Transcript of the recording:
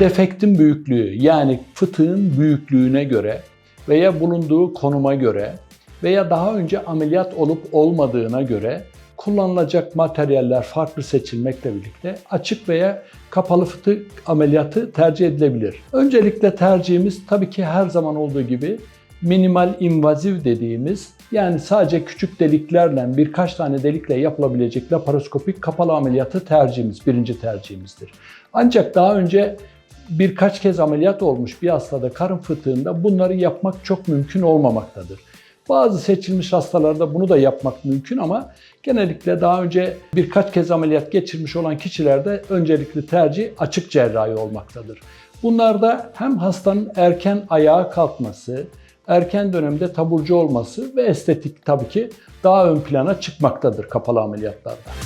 defektin büyüklüğü yani fıtığın büyüklüğüne göre veya bulunduğu konuma göre veya daha önce ameliyat olup olmadığına göre kullanılacak materyaller farklı seçilmekle birlikte açık veya kapalı fıtık ameliyatı tercih edilebilir. Öncelikle tercihimiz tabii ki her zaman olduğu gibi minimal invaziv dediğimiz yani sadece küçük deliklerle birkaç tane delikle yapılabilecek laparoskopik kapalı ameliyatı tercihimiz, birinci tercihimizdir. Ancak daha önce birkaç kez ameliyat olmuş bir hastada karın fıtığında bunları yapmak çok mümkün olmamaktadır. Bazı seçilmiş hastalarda bunu da yapmak mümkün ama genellikle daha önce birkaç kez ameliyat geçirmiş olan kişilerde öncelikli tercih açık cerrahi olmaktadır. Bunlarda hem hastanın erken ayağa kalkması, erken dönemde taburcu olması ve estetik tabii ki daha ön plana çıkmaktadır kapalı ameliyatlarda.